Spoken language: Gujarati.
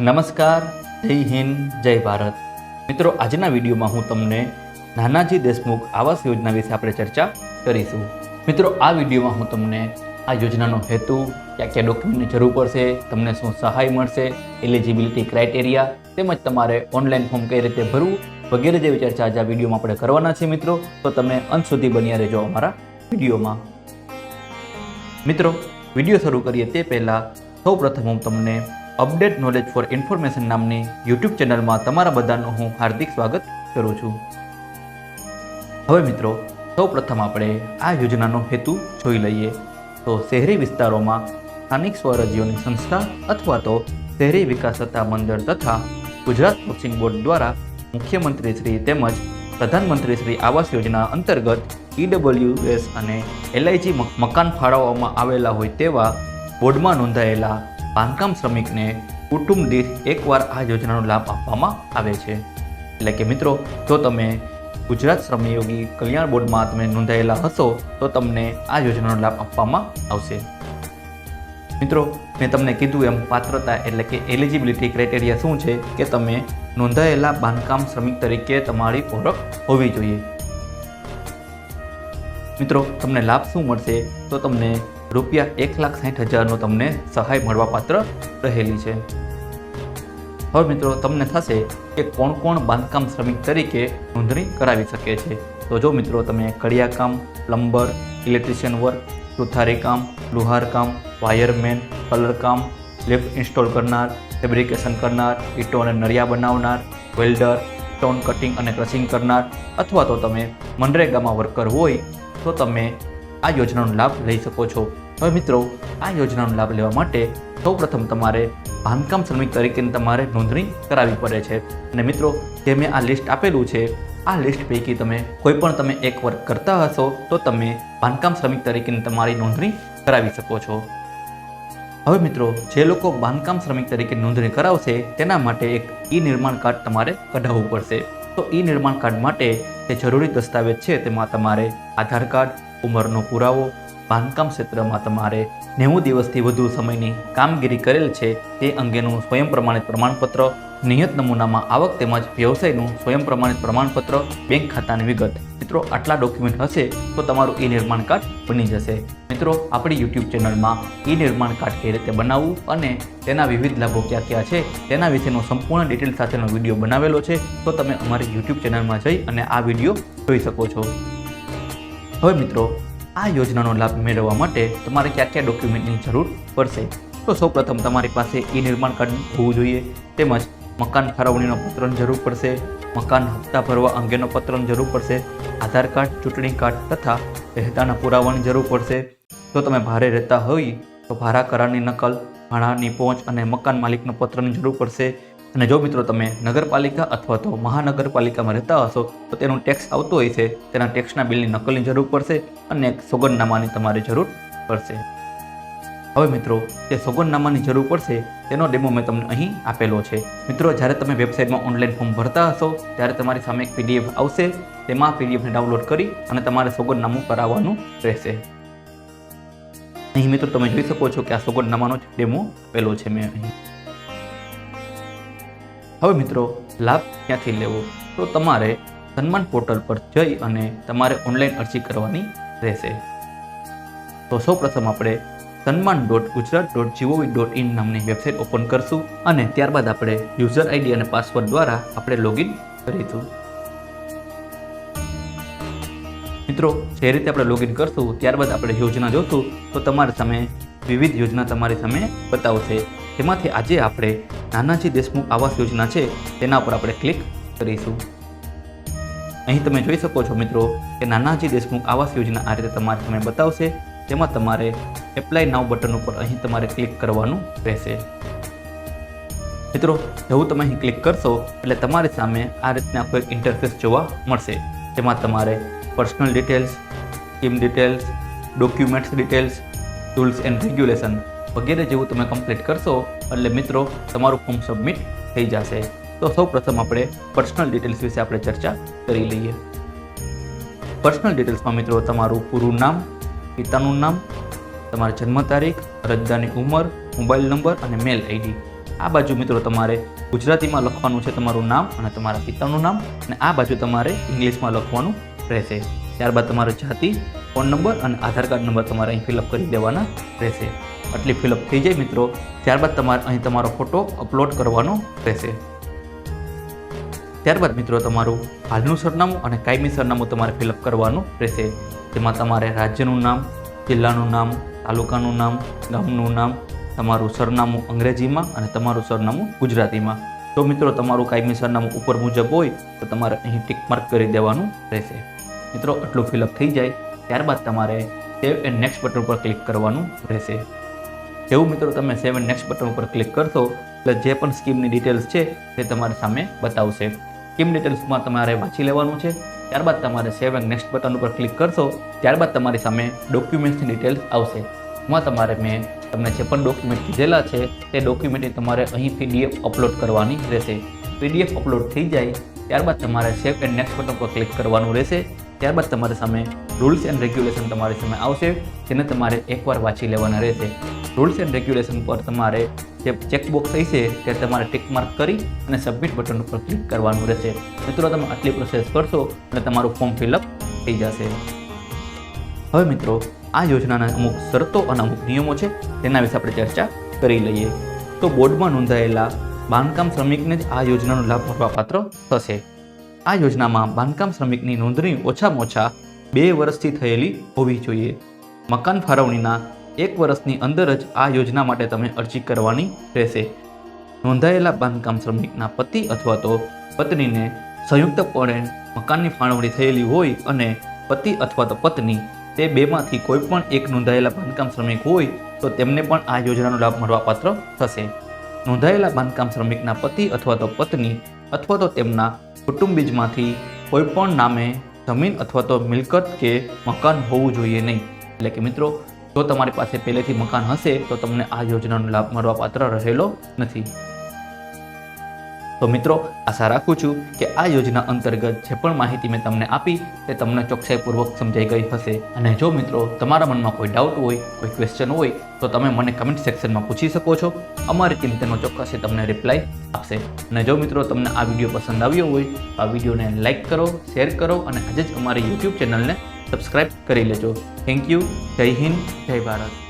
નમસ્કાર, જય હિન્દ, જય ભારત. મિત્રો, આજના વિડીયોમાં હું તમને નાનાજી દેશમુખ આવાસ યોજના વિશે આપણે ચર્ચા કરીશું. મિત્રો, આ વિડીયોમાં હું તમને આ યોજનાનો હેતુ, ક્યાં ક્યાં ડોક્યુમેન્ટની જરૂર પડશે, તમને શું સહાય મળશે એલિજિબિલિટી ક્રાઇટેરિયા તેમજ તમારે ઓનલાઈન ફોર્મ કઈ રીતે ભરવું વગેરે જેવી ચર્ચા આજે આ વિડીયોમાં આપણે કરવાના છે મિત્રો. તો તમે અંત સુધી બન્યા રહેજો અમારા વિડીયોમાં. મિત્રો, વીડિયો શરૂ કરીએ તે પહેલાં સૌ પ્રથમ હું તમને અપડેટ નોલેજ ફોર ઇન્ફોર્મેશન નામની યુટ્યુબ ચેનલમાં તમારા બધાનું હું હાર્દિક સ્વાગત કરું છું. હવે મિત્રો સૌ પ્રથમ આપણે આ યોજનાનો હેતુ જોઈ લઈએ. તો શહેરી વિસ્તારોમાં સ્થાનિક સ્વરાજ્યોની સંસ્થા અથવા તો શહેરી વિકાસ સત્તા મંડળ તથા ગુજરાત હાઉસિંગ બોર્ડ દ્વારા મુખ્યમંત્રી શ્રી તેમજ પ્રધાનમંત્રી શ્રી આવાસ યોજના અંતર્ગત ઈડબ્લ્યુએસ અને એલઆઈજી મકાન ફાળવવામાં આવેલા હોય તેવા બોર્ડમાં નોંધાયેલા બાંધકામ શ્રમિકને કુટુંબ દીઠ એકવાર આ યોજનાનો લાભ આપવામાં આવે છે. એટલે કે મિત્રો, જો તમે ગુજરાત શ્રમયોગી કલ્યાણ બોર્ડમાં તમે નોંધાયેલા હશો, તો તમને આ યોજનાનો લાભ આપવામાં આવશે. મિત્રો, મેં તમને કીધું એમ પાત્રતા એટલે કે એલિજિબિલિટી ક્રાઇટેરિયા શું છે કે તમે નોંધાયેલા બાંધકામ શ્રમિક તરીકે તમારી ઓળખ હોવી જોઈએ. મિત્રો, તમને લાભ શું મળશે? તો તમને રૂપિયા એક લાખ સાઠ હજારનો તમને સહાય મળવાપાત્ર રહેલી છે. હવે મિત્રો, તમને થશે કે કોણ કોણ બાંધકામ શ્રમિક તરીકે નોંધણી કરાવી શકે છે. તો જો મિત્રો, તમે કડિયાકામ, પ્લમ્બર, ઇલેક્ટ્રિશિયન વર્ક, સુથારી કામ, લુહાર કામ, વાયરમેન કલરકામ લિફ્ટ ઇન્સ્ટોલ કરનાર, ફેબ્રિકેશન કરનાર, ઈંટો અને નળિયા બનાવનાર, વેલ્ડર, સ્ટોન કટિંગ અને ક્રશિંગ કરનાર અથવા તો તમે મનરેગામાં વર્કર હોય, તો તમે આ યોજનાનો લાભ લઈ શકો છો. હવે મિત્રો, આ યોજનાનો લાભ લેવા માટે સૌપ્રથમ તમારે બાંધકામ શ્રમિક તરીકે તમારે નોંધણી કરાવવી પડે છે. અને મિત્રો, જે મેં આ લિસ્ટ આપેલું છે, આ લિસ્ટ પૈકી તમે કોઈ પણ તમે એક વર્ક કરતા હશો, તો તમે બાંધકામ શ્રમિક તરીકે તમારી નોંધણી કરાવી શકો છો. હવે મિત્રો, જે લોકો બાંધકામ શ્રમિક તરીકે નોંધણી કરાવશે, તેના માટે એક ઈ નિર્માણ કાર્ડ તમારે કઢાવવું પડશે. તો ઈ નિર્માણ કાર્ડ માટે જે જરૂરી દસ્તાવેજ છે, તેમાં તમારે આધાર કાર્ડ ઉંમરનો પુરાવો બાંધકામ ક્ષેત્રમાં તમારે નેવું દિવસથી વધુ સમયની કામગીરી કરેલ છે તે અંગેનું સ્વયં પ્રમાણિત પ્રમાણપત્ર, નિયત નમૂનામાં આવક તેમજ વ્યવસાયનું સ્વયં પ્રમાણિત પ્રમાણપત્ર, બેંક ખાતાની વિગત. મિત્રો, આટલા ડોક્યુમેન્ટ હશે તો તમારું ઈ નિર્માણ કાર્ડ બની જશે. મિત્રો, આપણી યુટ્યુબ ચેનલમાં ઈ નિર્માણ કાર્ડ કઈ રીતે બનાવવું અને તેના વિવિધ લાભો ક્યાં ક્યાં છે, તેના વિશેનો સંપૂર્ણ ડિટેલ સાથેનો વીડિયો બનાવેલો છે, તો તમે અમારી યુટ્યુબ ચેનલમાં જઈ અને આ વીડિયો જોઈ શકો છો. હવે મિત્રો, આ યોજનાનો લાભ મેળવવા માટે તમારે કયા કયા ડોક્યુમેન્ટની જરૂર પડશે? તો સૌપ્રથમ તમારી પાસે ઈ નિર્માણ કાર્ડ હોવું જોઈએ, તેમજ મકાન ફાળવણીનો પત્રની જરૂર પડશે, મકાન હપ્તા ભરવા અંગેનો પત્રની જરૂર પડશે, આધાર કાર્ડ, ચૂંટણી કાર્ડ તથા રહેતાના પુરાવાની જરૂર પડશે. જો તમે ભારે રહેતા હોય તો ભાડા કરારની નકલ, ભાડાની પહોંચ અને મકાન માલિકનો પત્રની જરૂર પડશે. અને જો મિત્રો તમે નગરપાલિકા અથવા તો મહાનગરપાલિકામાં રહેતા હશો, તો તેનું ટેક્સ આવતો હોય છે. તેના ટેક્સના બિલની નકલની જરૂર પડશે અને એક સોગંદનામાની તમારે જરૂર પડશે. હવે મિત્રો તે સોગંદનામાની જરૂર પડશે, તેનો ડેમો મેં તમને અહીં આપેલો છે. મિત્રો, જ્યારે તમે વેબસાઇટમાં ઓનલાઈન ફોર્મ ભરતા હશો, ત્યારે તમારી સામે એક પીડીએફ આવશે. તેમાં પીડીએફને ડાઉનલોડ કરી અને તમારે સોગંદનામું કરાવવાનું રહેશે. અહીં મિત્રો તમે જોઈ શકો છો કે આ સોગંદનામાનો જ ડેમો આપેલો છે મેં અહીં. હવે મિત્રો, લાભ ક્યાંથી લેવો? તો તમારે સન્માન પોર્ટલ પર જઈ અને તમારે ઓનલાઈન અરજી કરવાની રહેશે. તો સૌપ્રથમ આપણે Sanman dot Gujarat dot G O V dot in નામની વેબસાઇટ ઓપન કરશું અને ત્યારબાદ આપણે યુઝર આઈડી અને પાસવર્ડ દ્વારા આપણે લોગિન કરીશું. મિત્રો, જે રીતે આપણે લોગિન કરશું, ત્યારબાદ આપણે યોજના જોશું, તો તમારી સામે વિવિધ યોજના તમારી સામે બતાવશે. તેમાંથી આજે આપણે નાનાજી દેશમુખ આવાસ યોજના છે, તેના પર આપણે ક્લિક કરીશું. અહીં તમે જોઈ શકો છો મિત્રો કે નાનાજી દેશમુખ આવાસ યોજના આ રીતે તમારે તમે બતાવશે તેમાં તમારે એપ્લાય નાવ બટન ઉપર અહીં તમારે ક્લિક કરવાનું રહેશે. મિત્રો જેવું તમે અહીં ક્લિક કરશો, એટલે તમારી સામે આ રીતના કોઈ ઇન્ટરફેસ જોવા મળશે, જેમાં તમારે personal details scheme details documents details rules and regulation વગેરે જેવું તમે કમ્પ્લીટ કરશો, એટલે મિત્રો, તમારું ફોર્મ સબમિટ થઈ જશે. તો સૌ પ્રથમ આપણે પર્સનલ ડિટેલ્સ વિશે આપણે ચર્ચા કરી લઈએ. પર્સનલ ડિટેલ્સમાં મિત્રો, તમારું પૂરું નામ, પિતાનું નામ, તમારી જન્મ તારીખ અરજદારની ઉંમર, મોબાઈલ નંબર અને મેલ આઈડી આ બાજુ મિત્રો, તમારે ગુજરાતીમાં લખવાનું છે તમારું નામ અને તમારા પિતાનું નામ અને આ બાજુ તમારે ઇંગ્લિશમાં લખવાનું રહેશે. ત્યારબાદ તમારો જાતિ, ફોન નંબર અને આધાર કાર્ડ નંબર તમારે અહીં ફિલઅપ કરી દેવાના રહેશે. આટલી ફિલઅપ થઈ જાય મિત્રો, ત્યારબાદ તમારે અહીં તમારો ફોટો અપલોડ કરવાનો રહેશે. ત્યારબાદ મિત્રો તમારું હાલનું સરનામું અને કાયમી સરનામું તમારે ફિલઅપ કરવાનું રહેશે. તેમાં તમારે રાજ્યનું નામ, જિલ્લાનું નામ, તાલુકાનું નામ, ગામનું નામ, તમારું સરનામું અંગ્રેજીમાં અને તમારું સરનામું ગુજરાતીમાં. તો મિત્રો તમારું કાયમી સરનામું ઉપર મુજબ હોય તો તમારે અહીં ટિક માર્ક કરી દેવાનું રહેશે. મિત્રો, આટલું ફિલઅપ થઈ જાય, ત્યારબાદ તમારે સેવ એન્ડ નેક્સ્ટ બટન ઉપર ક્લિક કરવાનું રહેશે. જેવું મિત્રો તમે સેવ એન્ડ નેક્સ્ટ બટન ઉપર ક્લિક કરશો, એટલે જે પણ સ્કીમની ડિટેલ્સ છે, તે તમારી સામે બતાવશે. સ્કીમ ડિટેલ્સમાં તમારે વાંચી લેવાનું છે, ત્યારબાદ તમારે સેવ એન્ડ નેક્સ્ટ બટન ઉપર ક્લિક કરશો, ત્યારબાદ તમારી સામે ડોક્યુમેન્ટ્સની ડિટેલ્સ આવશે. એમાં તમારે મેં તમને જે પણ ડોક્યુમેન્ટ કીધેલા છે, તે ડોક્યુમેન્ટની તમારે અહીં પીડીએફ અપલોડ કરવાની રહેશે. પીડીએફ અપલોડ થઈ જાય, ત્યારબાદ તમારે સેવ એન્ડ નેક્સ્ટ બટન પર ક્લિક કરવાનું રહેશે. ત્યારબાદ તમારા સામે રૂલ્સ એન્ડ રેગ્યુલેશન તમારી સામે આવશે. જેને તમારે એકવાર વાંચી લેવાના રહેશે. રૂલ્સ એન્ડ રેગ્યુલેશન પર તમારે જે ચેકબોક્સ હશે તે તમારે ટિક માર્ક કરી અને સબમિટ બટન ઉપર ક્લિક કરવાનું રહેશે. મિત્રો, તમે આટલી પ્રોસેસ કરશો અને તમારું ફોર્મ ફિલઅપ થઈ જશે. હવે મિત્રો, આ યોજનાના અમુક શરતો અને અમુક નિયમો છે, તેના વિશે આપણે ચર્ચા કરી લઈએ. તો બોર્ડમાં નોંધાયેલા બાંધકામ શ્રમિકને જ આ યોજનાનો લાભ મળવાપાત્ર થશે. આ યોજનામાં બાંધકામ શ્રમિકની નોંધણી ઓછામાં ઓછા બે વર્ષથી થયેલી હોવી જોઈએ. મકાન ફાળવણીના એક વર્ષની અંદર જ આ યોજના માટે તમે અરજી કરવાની રહેશે. નોંધાયેલા બાંધકામ શ્રમિકના પતિ અથવા તો પત્નીને સંયુક્તપણે મકાનની ફાળવણી થયેલી હોય અને પતિ અથવા તો પત્ની તે બેમાંથી કોઈ પણ એક નોંધાયેલા બાંધકામ શ્રમિક હોય તો તેમને પણ આ યોજનાનો લાભ મળવાપાત્ર થશે. નોંધાયેલા બાંધકામ શ્રમિકના પતિ અથવા તો પત્ની અથવા તો તેમના કુટુંબીજમાંથી કોઈ પણ નામે જમીન અથવા તો મિલકત કે મકાન હોવું જોઈએ નહીં. એટલે કે મિત્રો, જો તમારી પાસે પહેલેથી મકાન હશે, તો તમને આ યોજનાનો લાભ મળવાપાત્ર રહેલો નથી. તો મિત્રો, આશા રાખું છું કે આ યોજના અંતર્ગત જે પણ માહિતી મેં તમને આપી, તે તમને ચોકસાઈપૂર્વક સમજાઈ ગઈ હશે. અને જો મિત્રો, તમારા મનમાં કોઈ ડાઉટ હોય, કોઈ ક્વેશ્ચન હોય, તો તમે મને કમેન્ટ સેક્શનમાં પૂછી શકો છો. અમારી ટીમ તેનો ચોક્કસ તમને રિપ્લાય આપશે. અને જો મિત્રો, તમને આ વીડિયો પસંદ આવ્યો હોય, તો આ વિડીયોને લાઇક કરો શેર કરો, અને આજે જ અમારી યુટ્યુબ ચેનલને સબસ્ક્રાઇબ કરી લેજો. થેન્ક યુ જય હિન્દ, જય ભારત.